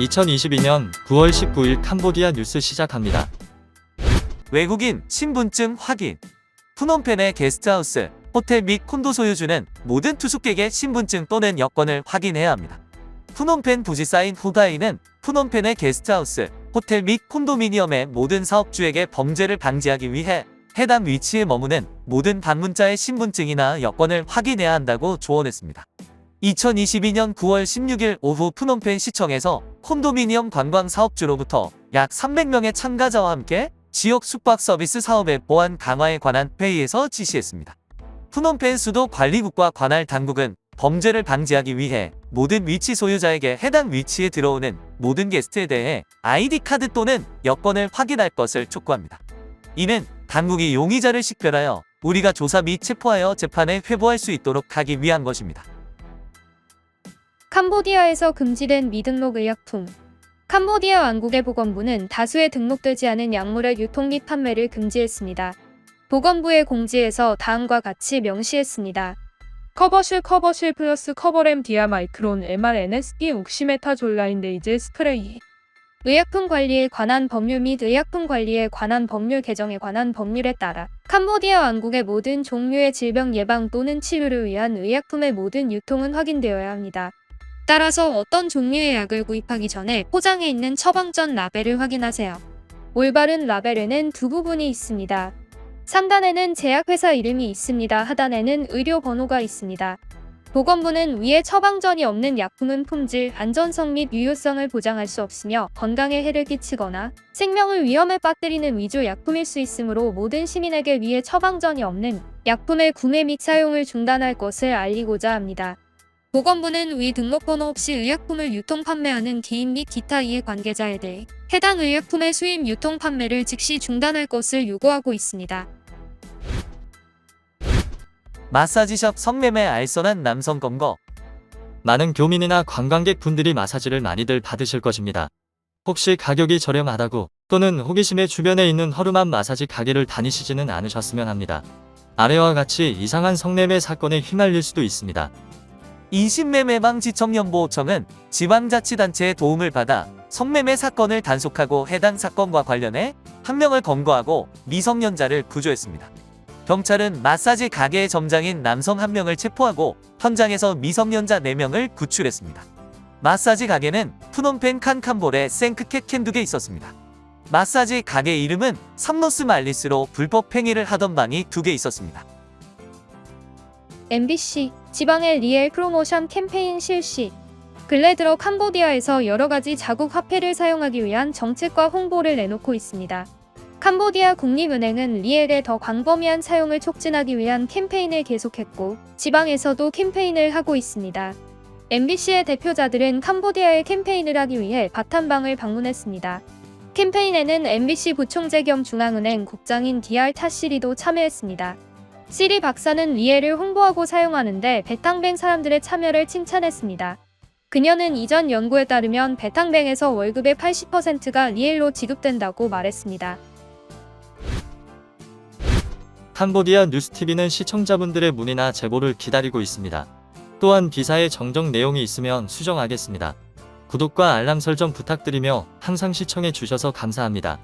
2022년 9월 19일 캄보디아 뉴스 시작합니다. 외국인 신분증 확인. 푸놈펜의 게스트하우스, 호텔 및 콘도 소유주는 모든 투숙객의 신분증 또는 여권을 확인해야 합니다. 푸놈펜 부지 사인 후다이는 푸놈펜의 게스트하우스, 호텔 및 콘도미니엄의 모든 사업주에게 범죄를 방지하기 위해 해당 위치에 머무는 모든 방문자의 신분증이나 여권을 확인해야 한다고 조언했습니다. 2022년 9월 16일 오후 푸놈펜 시청에서 콘도미니엄 관광 사업주로부터 약 300명의 참가자와 함께 지역 숙박 서비스 사업의 보안 강화에 관한 회의에서 지시했습니다. 푸놈펜 수도 관리국과 관할 당국은 범죄를 방지하기 위해 모든 위치 소유자에게 해당 위치에 들어오는 모든 게스트에 대해 아이디 카드 또는 여권을 확인할 것을 촉구합니다. 이는 당국이 용의자를 식별하여 우리가 조사 및 체포하여 재판에 회부할 수 있도록 하기 위한 것입니다. 캄보디아에서 금지된 미등록 의약품. 캄보디아 왕국의 보건부는 다수의 등록되지 않은 약물의 유통 및 판매를 금지했습니다. 보건부의 공지에서 다음과 같이 명시했습니다. 커버실 커버실 플러스 커버램 디아 마이크론 mRNSD 옥시메타졸라인데이즈 스프레이 의약품 관리에 관한 법률 및 의약품 관리에 관한 법률 개정에 관한 법률에 따라 캄보디아 왕국의 모든 종류의 질병 예방 또는 치료를 위한 의약품의 모든 유통은 확인되어야 합니다. 따라서 어떤 종류의 약을 구입하기 전에 포장에 있는 처방 전 라벨을 확인하세요. 올바른 라벨에는 두 부분이 있습니다. 상단에는 제약회사 이름이 있습니다. 하단에는 의료 번호가 있습니다. 보건부는 위에 처방전이 없는 약품은 품질, 안전성 및 유효성을 보장할 수 없으며 건강에 해를 끼치거나 생명을 위험에 빠뜨리는 위조 약품일 수 있으므로 모든 시민에게 위에 처방전이 없는 약품의 구매 및 사용을 중단할 것을 알리고자 합니다. 보건부는 위 등록번호 없이 의약품을 유통 판매하는 개인 및 기타 이해 관계자에 대해 해당 의약품의 수입 유통 판매를 즉시 중단할 것을 요구하고 있습니다. 마사지샵 성매매 알선한 남성 검거 많은 교민이나 관광객 분들이 마사지를 많이들 받으실 것입니다. 혹시 가격이 저렴하다고 또는 호기심에 주변에 있는 허름한 마사지 가게를 다니시지는 않으셨으면 합니다. 아래와 같이 이상한 성매매 사건에 휘말릴 수도 있습니다. 인신매매 방지 청년보호청은 지방자치단체의 도움을 받아 성매매 사건을 단속하고 해당 사건과 관련해 한 명을 검거하고 미성년자를 구조했습니다. 경찰은 마사지 가게의 점장인 남성 한 명을 체포하고 현장에서 미성년자 4명을 구출했습니다. 마사지 가게는 푸놈펜 칸칸볼의 생크캣 캔두게 있었습니다. 마사지 가게 이름은 삼노스 말리스로 불법 행위를 하던 방이 두 개 있었습니다. MBC 지방의 리엘 프로모션 캠페인 실시. 근래 들어 캄보디아에서 여러 가지 자국 화폐를 사용하기 위한 정책과 홍보를 내놓고 있습니다. 캄보디아 국립은행은 리엘의 더 광범위한 사용을 촉진하기 위한 캠페인을 계속했고 지방에서도 캠페인을 하고 있습니다. MBC의 대표자들은 캄보디아의 캠페인을 하기 위해 바탄방을 방문했습니다. 캠페인에는 MBC 부총재 겸 중앙은행 국장인 DR 타시리도 참여했습니다. 시리 박사는 리엘을 홍보하고 사용하는데 베탕뱅 사람들의 참여를 칭찬했습니다. 그녀는 이전 연구에 따르면 베탕뱅에서 월급의 80%가 리엘로 지급된다고 말했습니다. 캄보디아 뉴스TV는 시청자분들의 문의나 제보를 기다리고 있습니다. 또한 기사에 정정 내용이 있으면 수정하겠습니다. 구독과 알람 설정 부탁드리며 항상 시청해 주셔서 감사합니다.